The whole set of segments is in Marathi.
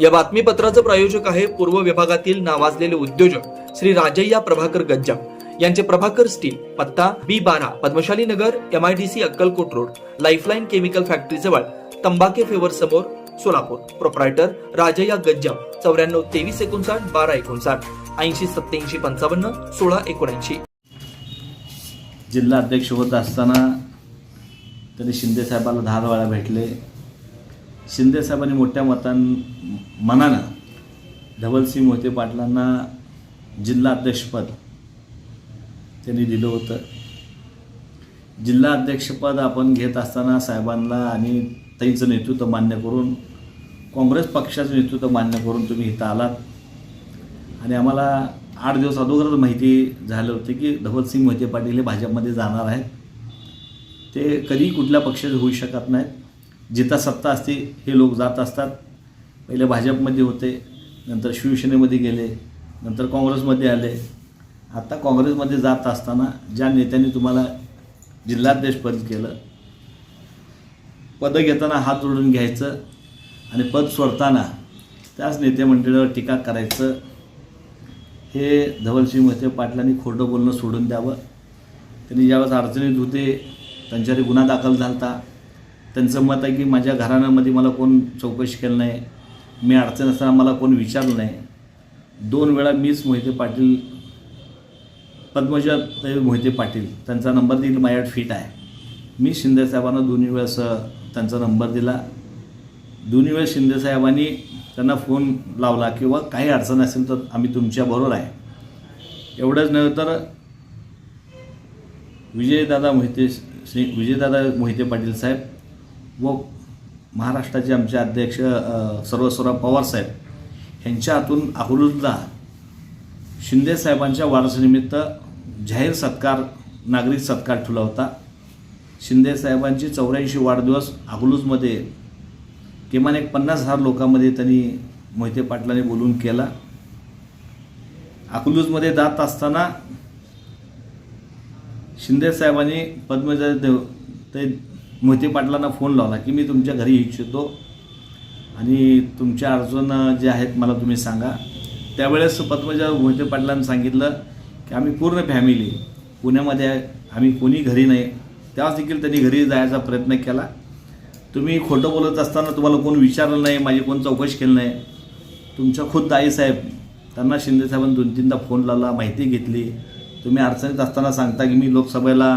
या बातमीपत्राचं प्रायोजक आहे पूर्व विभागातील नावाजलेले उद्योजक श्री राजय्या प्रभाकर गज्जा यांचे प्रभाकर स्टील पत्ता बी बारा Padmashali Nagar M I D C Akkalkot road lifeline chemical factory जवळ तंबाके फेवर समोर सोलापूर. प्रोप्रायटर राजय्या गज्जा चौऱ्याण्णव तेवीस एकोणसाठ बारा एकोणसाठ ऐंशी सत्याऐंशी पंचावन्न सोळा एकोणऐंशी. जिल्हा अध्यक्ष होत असताना त्यांनी शिंदेसाहेबाला दहा वेळा भेटले. शिंदेसाहेबांनी मोठ्या मतां मनानं धवलसिंह मोहिते पाटलांना जिल्हा अध्यक्षपद त्यांनी दिलं होतं. जिल्हा अध्यक्षपद आपण घेत असताना साहेबांना आणि ताईचं नेतृत्व मान्य करून काँग्रेस पक्षाचं नेतृत्व मान्य करून तुम्ही इथं आलात. आणि आम्हाला आठ दिवस अगोदरच माहिती झालं होती की धवलसिंग मोहिते पाटील हे भाजपमध्ये जाणार आहेत. ते कधी कुठल्या पक्षाचे होऊ शकत नाहीत. जिथं सत्ता असते हे लोक जात असतात. पहिले भाजपमध्ये होते नंतर शिवसेनेमध्ये गेले नंतर काँग्रेसमध्ये आले. आता काँग्रेसमध्ये जात असताना ज्या नेत्यांनी तुम्हाला जिल्हाध्यक्षपद केलं पदं घेताना हात जोडून घ्यायचं आणि पद सोडताना त्याच नेतेमंडळावर टीका करायचं हे धवलसिंग मोहिते पाटलांनी खोटं बोलणं सोडून द्यावं. त्यांनी ज्यावेळेस अडचणीत होते त्यांच्यावर गुन्हा दाखल झाला होता त्यांचं मत आहे की माझ्या घराण्यामध्ये मला कोण चौकशी केलं नाही मी अडचण असताना मला कोण विचारलं नाही. दोन वेळा मीच मोहिते पाटील पद्मजा मोहिते पाटील त्यांचा नंबर देईल माझ्याकडे फिट आहे. मी शिंदेसाहेबांना दोन्ही वेळेस त्यांचा नंबर दिला. दोन्ही वेळेस शिंदेसाहेबांनी त्यांना फोन लावला किंवा काही अडचण असेल तर आम्ही तुमच्याबरोबर आहे. एवढंच नव्हे तर विजयदादा मोहिते श्री विजयदादा मोहिते पाटील साहेब व महाराष्ट्राचे आमचे अध्यक्ष सर्वस्वराव पवार साहेब यांच्या हातून अकलूजला शिंदेसाहेबांच्या वारसानिमित्त जाहीर सत्कार नागरिक सत्कार ठेवला होता. शिंदेसाहेबांची चौऱ्याऐंशी वाढदिवस अहुलूजमध्ये किमान एक पन्नास हजार लोकांमध्ये त्यांनी मोहिते पाटलांनी बोलून केला. अकलूजमध्ये जात असताना शिंदेसाहेबांनी पद्मजा देव ते मोहिते पाटलांना फोन लावला की मी तुमच्या घरी येऊ इच्छितो. आणि तुमच्या अडचण जे आहेत मला तुम्ही सांगा. त्यावेळेस पद्मजा मोहिते पाटलांनी सांगितलं की आम्ही पूर्ण फॅमिली पुण्यामध्ये आम्ही कोणी घरी नाही. त्यावेळेस देखील त्यांनी घरी जायचा प्रयत्न केला. तुम्ही खोटं बोलत असताना तुम्हाला कोण विचारलं नाही माझी कोण चौकशी केली नाही. तुमच्या खुद्द आईसाहेब त्यांना शिंदेसाहेबांनी दोन तीनदा फोन लावला माहिती घेतली. तुम्ही अडचणीत असताना सांगता की मी लोकसभेला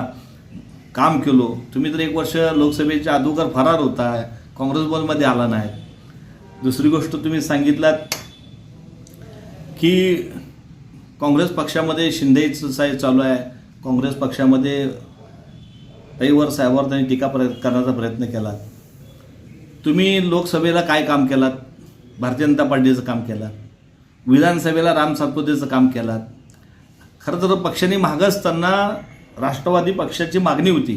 काम केलो. तुम्ही तर एक वर्ष लोकसभेच्या अगोदर फरार होता. काँग्रेस बॉलमध्ये आला नाही. दुसरी गोष्ट तुम्ही सांगितलात की काँग्रेस पक्षामध्ये शिंदेचं साहेब चालू आहे. काँग्रेस पक्षामध्ये तैवर साहेबावर त्यांनी टीका प्र करण्याचा प्रयत्न केला. तुम्ही लोकसभेला काय काम केलात? भारतीय जनता पार्टीचं काम केलं विधानसभेला राम सातपुतेचं काम केलात. खरं तर पक्षाने मागं असताना राष्ट्रवादी पक्षाची मागणी होती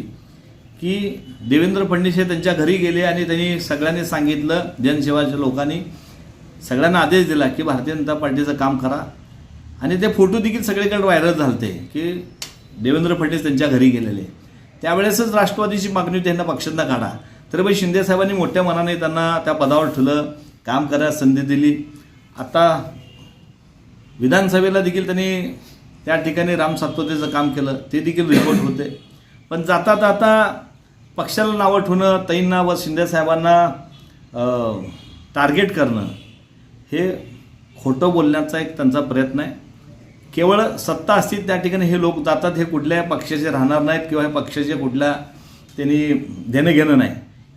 की देवेंद्र फडणवीस हे त्यांच्या घरी गेले आणि त्यांनी सगळ्यांनी सांगितलं जनसेवाच्या लोकांनी सगळ्यांना आदेश दिला की भारतीय जनता पार्टीचं काम करा. आणि ते फोटो देखील सगळीकडे व्हायरल झालते की देवेंद्र फडणवीस त्यांच्या घरी गेलेले. त्यावेळेसच राष्ट्रवादीची मागणी होती त्यांना पक्षांना काढा. तर बाई शिंदेसाहेबांनी मोठ्या मनाने त्यांना त्या पदावर ठेवलं काम करायला संधी दिली. आता विधानसभेला देखील त्यांनी त्या ठिकाणी राम सातपुतेचं काम केलं ते देखील रिपोर्ट होते. पण जाता जाता पक्षाला नावं ठेवणं तैंना व शिंदेसाहेबांना टार्गेट करणं हे खोटं बोलण्याचा एक त्यांचा प्रयत्न आहे. केवळ सत्ता असतील त्या ठिकाणी हे लोक जातात हे कुठल्या पक्षाचे राहणार नाहीत किंवा हे पक्षाचे कुठल्या त्यांनी देणं घेणं नाही.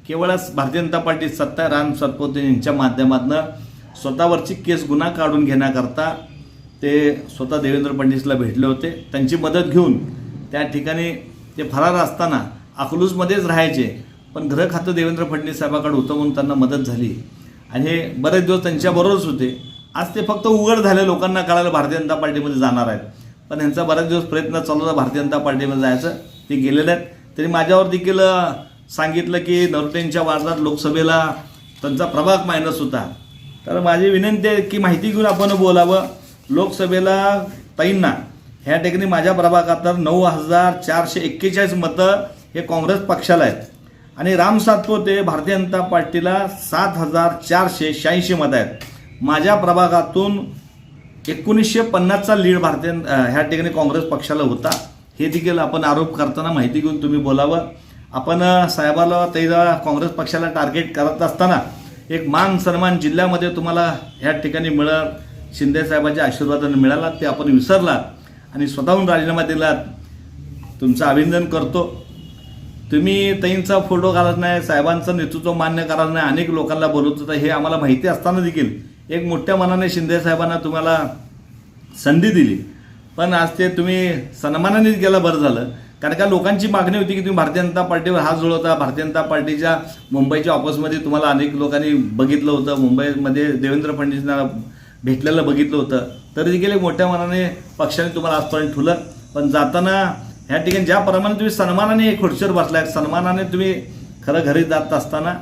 केवळच भारतीय जनता पार्टी सत्ता राम सातपुते यांच्या माध्यमातून स्वतःवरची केस गुन्हा काढून घेण्याकरता ते स्वतः देवेंद्र फडणवीसला भेटले होते. त्यांची मदत घेऊन त्या ठिकाणी ते फरार असताना अकलूजमध्येच राहायचे. पण ग्रह खातं देवेंद्र फडणवीस साहेबाकडे होतं म्हणून त्यांना मदत झाली. आणि हे बरेच दिवस त्यांच्याबरोबरच होते. आज ते फक्त उघड झाले. लोकांना कळालं भारतीय जनता पार्टीमध्ये जाणार आहेत. पण यांचा बऱ्याच दिवस प्रयत्न चालू होता भारतीय जनता पार्टीमध्ये जायचं. ते गेलेले आहेत. तरी माझ्यावर देखील सांगितलं की नरोटेंच्या वार्डात लोकसभेला त्यांचा प्रभाग मायनस होता. तर माझी विनंती आहे की माहिती घेऊन आपण बोलावं. लोकसभेला ताईंना ह्या ठिकाणी माझ्या प्रभागात तर नऊ हजार चारशे एक्केचाळीस मतं हे काँग्रेस पक्षाला आहेत. आणि राम सातपोते भारतीय जनता पार्टीला सात हजार चारशे शहाऐंशी मतं आहेत. माझ्या प्रभागातून एकोणीसशे पन्नासचा लीड भारतीय ह्या ठिकाणी काँग्रेस पक्षाला होता. हे देखील आपण आरोप करताना माहिती घेऊन तुम्ही बोलावं. आपण साहेबाला त्याला काँग्रेस पक्षाला टार्गेट करत असताना एक मान सन्मान जिल्ह्यामध्ये तुम्हाला ह्या ठिकाणी मिळत शिंदे साहेबांच्या आशीर्वादाने मिळाला ते आपण विसरलात आणि स्वतःहून राजीनामा दिलात. तुमचं अभिनंदन करतो. तुम्ही तईंचा फोटो घालत नाही साहेबांचं नेतृत्व मान्य करत नाही अनेक लोकांना बोलत होता हे आम्हाला माहिती असताना देखील एक मोठ्या मनाने शिंदे साहेबांना तुम्हाला संधी दिली. पण आज ते तुम्ही सन्मानानेच गेलं बरं झालं. कारण का लोकांची मागणी होती की तुम्ही भारतीय जनता पार्टीवर हात जुळवता. भारतीय जनता पार्टीच्या मुंबईच्या ऑफिसमध्ये तुम्हाला अनेक लोकांनी बघितलं होतं. मुंबईमध्ये देवेंद्र फडणवीसांना भेटलेलं बघितलं होतं. तरी देखील एक मोठ्या मनाने पक्षाने तुम्हाला आजपर्यंत ठुलं. पण जाताना ह्या ठिकाणी ज्याप्रमाणे तुम्ही सन्मानाने खुर्चीवर बसलाय सन्मानाने तुम्ही खरं घरी जात असताना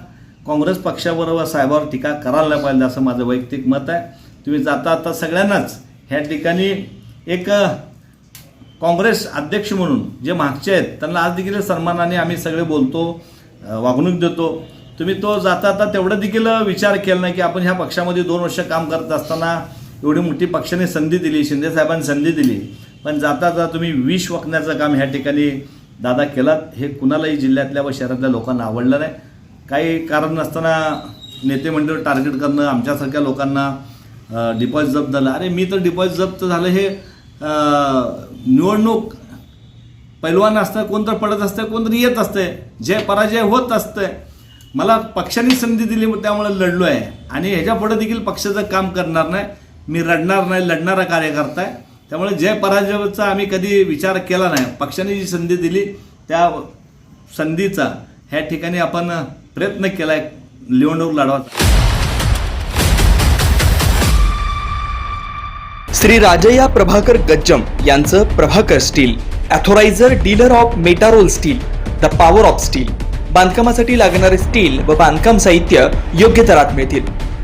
काँग्रेस पक्षाबरोबर साहेबावर टीका करायला पाहिजे असं माझं वैयक्तिक मत आहे. तुम्ही जाता आता सगळ्यांनाच ह्या ठिकाणी एक काँग्रेस अध्यक्ष म्हणून जे मागचे आहेत त्यांना आज देखील सन्मानाने आम्ही सगळे बोलतो वागणूक देतो. तुम्ही तो जाता आता तेवढं देखील विचार केला नाही की आपण ह्या पक्षामध्ये दोन वर्ष काम करत असताना एवढी मोठी पक्षाने संधी दिली शिंदे साहेबांनी संधी दिली. पण जाता जाता तुम्ही विष वकण्याचं काम ह्या ठिकाणी दादा केलात. हे कुणालाही जिल्ह्यातल्या व शहरातल्या लोकांना आवडलं नाही. काही कारण नसताना नेते मंडळ टार्गेट करणं आमच्यासारख्या लोकांना डिपॉझिट जप्त झालं. अरे मी तर डिपॉझिट जप्त झालं हे निवडणूक पैलवान असतं कोणतर पडत असतं कोणतरी येत असते जय पराजय होत असतंय. मला पक्षाने संधी दिली त्यामुळे लढलो आहे. आणि ह्याच्या पुढे देखील पक्षाचं काम करणार नाही. मी रडणार नाही लढणारा कार्यकर्ता आहे. त्यामुळे जय पराजयाचा आम्ही कधी विचार केला नाही. पक्षाने जी संधी दिली त्या संधीचा ह्या ठिकाणी आपण प्रयत्न केला आहे निवडणूक लढवाचा श्री राजया प्रभाकर गज्जम यांचं Prabhakar steel authorizer dealer of Metarol steel the power of steel. बांधकामासाठी लागणारे स्टील व बांधकाम साहित्य योग्य दरात मिळतील.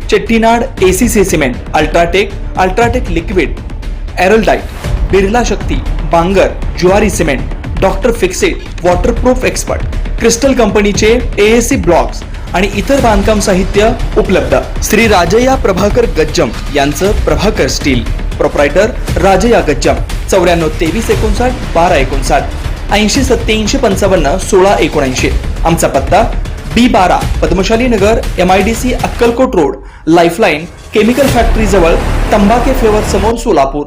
Chettinad ACC cement UltraTech UltraTech liquid Araldite Birla Shakti Bangar Zuari cement Doctor Fixit waterproof expert crystal कंपनीचे एएससी ब्लॉक्स आणि इतर बांधकाम साहित्य उपलब्ध. श्री राजया प्रभाकर गज्जम यांचं प्रभाकर स्टील प्रोप्रायटर राजया गज्जम. चौऱ्याण्णव तेवीस एकोणसाठ बारा एकोणसाठ. ऐंशी सत्याऐंशी पंचावन्न सोळा एकोणऐंशी. आमचा पत्ता बी बारा Padmashali Nagar M I D C Akkalkot road lifeline chemical factory जवळ तंबाखे फ्लेवर समोर सोलापूर.